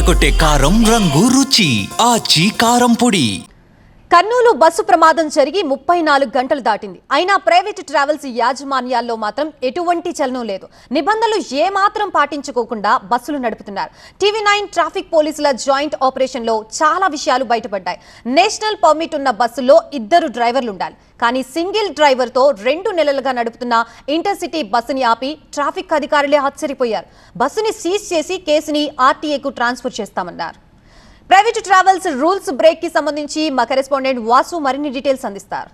అదరగొట్టే కారం రంగు రుచి. ఆచి కారం పొడి. కర్నూలు బస్సు ప్రమాదం జరిగి ముప్పై నాలుగు గంటలు దాటింది. అయినా ప్రైవేటు ట్రావెల్స్ యాజమాన్యాల్లో మాత్రం ఎటువంటి చలనం లేదు. నిబంధనలు ఏమాత్రం పాటించుకోకుండా బస్సులు నడుపుతున్నారు. టీవీ నైన్ ట్రాఫిక్ పోలీసుల జాయింట్ ఆపరేషన్లో చాలా విషయాలు బయటపడ్డాయి. నేషనల్ పర్మిట్ ఉన్న బస్సుల్లో ఇద్దరు డ్రైవర్లు ఉండాలి కానీ సింగిల్ డ్రైవర్తో రెండు నెలలుగా నడుపుతున్న ఇంటర్సిటీ బస్సుని ఆపి ట్రాఫిక్ అధికారులే ఆశ్చర్యపోయారు. బస్సుని సీజ్ చేసి కేసుని ఆర్టీఏకు ట్రాన్స్ఫర్ చేస్తామన్నారు. ప్రైవేట్ ట్రావెల్స్ రూల్స్ బ్రేక్కి సంబంధించి మా కరెస్పాండెంట్ వాసు మరిన్ని డీటెయిల్స్ అందిస్తారు.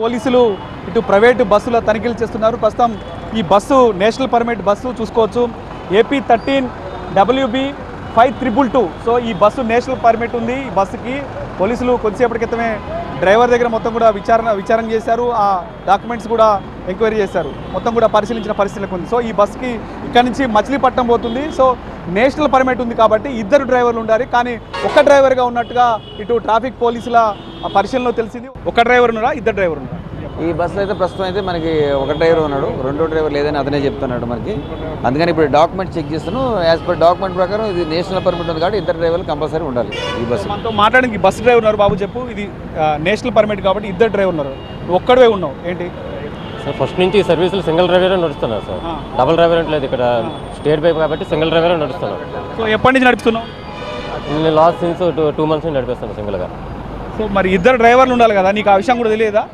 పోలీసులు ఇటు ప్రైవేటు బస్సుల తనిఖీలు చేస్తున్నారు. ప్రస్తుతం ఈ బస్సు నేషనల్ పర్మిట్ బస్సు చూసుకోవచ్చు. AP thirteen WB five triple two so ఈ బస్సు నేషనల్ పర్మిట్ ఉంది ఈ బస్సుకి. పోలీసులు కొద్దిసేపటి క్రితమే డ్రైవర్ దగ్గర మొత్తం కూడా విచారణ విచారణ చేశారు. ఆ డాక్యుమెంట్స్ కూడా ఎంక్వైరీ చేశారు. మొత్తం కూడా పరిశీలించిన పరిస్థితులకు ఉంది. సో ఈ బస్సుకి ఇక్కడ నుంచి మచిలీపట్నం పోతుంది. సో నేషనల్ పర్మిట్ ఉంది కాబట్టి ఇద్దరు డ్రైవర్లు ఉండాలి. కానీ ఒక డ్రైవర్గా ఉన్నట్టుగా ఇటు ట్రాఫిక్ పోలీసుల పరిశీలనలో తెలిసింది. ఒక డ్రైవర్ ఉన్నారా? ఇద్దరు డ్రైవర్ ఉన్నారా? ఈ బస్సులో అయితే ప్రస్తుతం అయితే మనకి ఒక డ్రైవర్ ఉన్నాడు. రెండో డ్రైవర్ లేదని అతనే చెప్తున్నాడు మనకి. అందుకని ఇప్పుడు డాక్యుమెంట్ చెక్ చేస్తాను యాజ్ పర్ డాక్యుమెంట్ ప్రకారం ఇది నేషనల్ పర్మిట్ ఉంది కాబట్టి ఇద్దరు డ్రైవర్లు కంపల్సరీ ఉండాలి ఈ బస్సు మనతో మాట్లాడడానికి బస్ డ్రైవర్ ఉన్నారు బాబు చెప్పు. ఇది నేషనల్ పర్మిట్ కాబట్టి ఇద్దరు డ్రైవర్ ఉన్నారు. నువ్వు ఒక్కడే ఉన్నావు. ఏంటి? సార్ ఫస్ట్ నుంచి ఈ సర్వీసులు సింగిల్ డ్రైవరే నడుస్తున్నారు సార్. డబుల్ డ్రైవర్ అంటే లేదు ఇక్కడ. స్టేట్ బైక్ కాబట్టి సింగిల్ డ్రైవరే నడుస్తున్నారు. సో ఎప్పటి నుంచి నడుపుతున్నావు నేను last since two two months నుంచి నడిపిస్తాను సింగిల్గా. సో మరి ఇద్దరు డ్రైవర్లు ఉండాలి కదా. నీకు ఆ విషయం కూడా తెలియదా?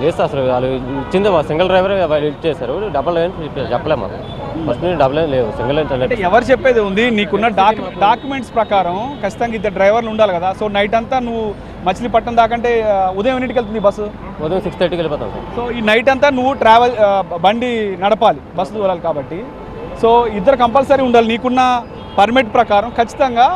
లేదు సార్ అసలు వాళ్ళు ఇచ్చింది సింగిల్ డ్రైవరే వాళ్ళు ఇచ్చేసారు డబుల్ లైన్ చెప్పలేము మాకు ఫస్ట్ నుంచి డబుల్ లైన్ లేదు సింగిల్ లైన్ అంటే ఎవరు చెప్పేది ఉంది? నీకున్న డాక్ డాక్యుమెంట్స్ ప్రకారం ఖచ్చితంగా ఇద్దరు డ్రైవర్లు ఉండాలి కదా. సో నైట్ అంతా నువ్వు మచిలీపట్నం దాకంటే ఉదయం ఎన్నింటికి వెళ్తుంది బస్సు? ఉదయం సిక్స్ థర్టీకి వెళ్ళిపోతాం సో ఈ నైట్ అంతా నువ్వు ట్రావెల్ బండి నడపాలి బస్సు దూరాలి కాబట్టి. సో ఇద్దరు కంపల్సరీ ఉండాలి. నీకున్న పర్మిట్ ప్రకారం ఖచ్చితంగా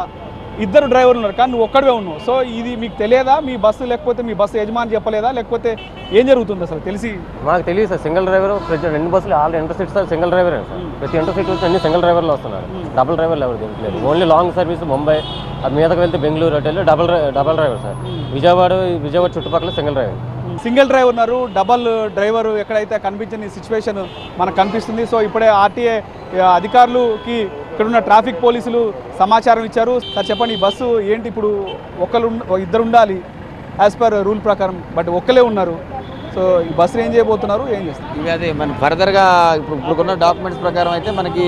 ఇద్దరు డ్రైవర్లు ఉన్నారు కానీ నువ్వు ఒక్కడివే ఉన్నావు. సో ఇది మీకు తెలియదా? మీ బస్సు లేకపోతే మీ బస్సు యజమాని చెప్పలేదా? లేకపోతే ఏం జరుగుతుంది అసలు? తెలిసి మాకు తెలియదు సార్. సింగిల్ డ్రైవర్ ప్రతి రెండు బస్సులు all intercity sir single డ్రైవరే సార్. ప్రతి ఇంటర్ సీట్ వచ్చి అన్ని సింగిల్ డ్రైవర్లు వస్తున్నారు. డబుల్ డ్రైవర్లు ఎవరు దించలేదు ఓన్లీ లాంగ్ సర్వీస్ ముంబై అది మీదకి వెళ్తే బెంగళూరు అటు వెళ్ళి double double driver sir. Vijayawada Vijayawada చుట్టుపక్కల సింగిల్ డ్రైవర్. సింగిల్ డ్రైవర్ ఉన్నారు డబల్ డ్రైవర్ ఎక్కడైతే కనిపించని సిచ్యువేషన్ మనకు కనిపిస్తుంది. సో ఇప్పుడే ఆర్టీఏ అధికారులకి ఇక్కడ ఉన్న ట్రాఫిక్ పోలీసులు సమాచారం ఇచ్చారు. సార్ చెప్పండి ఈ బస్సు ఏంటి ఇప్పుడు ఒకరు ఇద్దరు ఉండాలి యాజ్ పర్ రూల్ ప్రకారం బట్ ఒక్కలే ఉన్నారు. సో ఈ బస్సు ఏం చేయబోతున్నారు ఏం చేస్తారు? ఇవి అదే మన ఫర్దర్గా ఇప్పుడు ఇప్పుడున్న డాక్యుమెంట్స్ ప్రకారం అయితే మనకి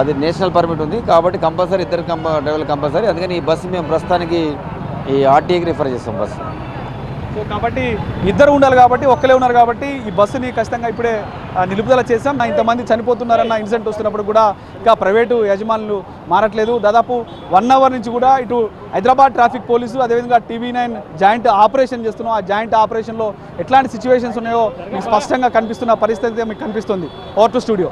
అది నేషనల్ పర్మిట్ ఉంది. కాబట్టి కంపల్సరీ ఇద్దరు కంప డ్రైవర్లు కంపల్సరీ. అందుకని ఈ బస్సు మేము ప్రస్తుతానికి ఈ ఆర్టీఏకి రిఫర్ చేస్తాం బస్సు. సో కాబట్టి ఇద్దరు ఉండాలి కాబట్టి ఒక్కలే ఉన్నారు కాబట్టి ఈ బస్సుని ఖచ్చితంగా ఇప్పుడే నిలుపుదల చేశాం. నా ఇంతమంది చనిపోతున్నారన్న ఇన్సిడెంట్ వస్తున్నప్పుడు కూడా ఇంకా ప్రైవేటు యజమానులు మారట్లేదు. దాదాపు వన్ అవర్ నుంచి కూడా ఇటు హైదరాబాద్ ట్రాఫిక్ పోలీసు అదేవిధంగా టీవీ నైన్ జాయింట్ ఆపరేషన్ చేస్తున్నాం. ఆ జాయింట్ ఆపరేషన్లో ఎట్లాంటి సిచ్యువేషన్స్ ఉన్నాయో మీకు స్పష్టంగా కనిపిస్తున్న పరిస్థితి అయితే మీకు కనిపిస్తుంది. Over to studio.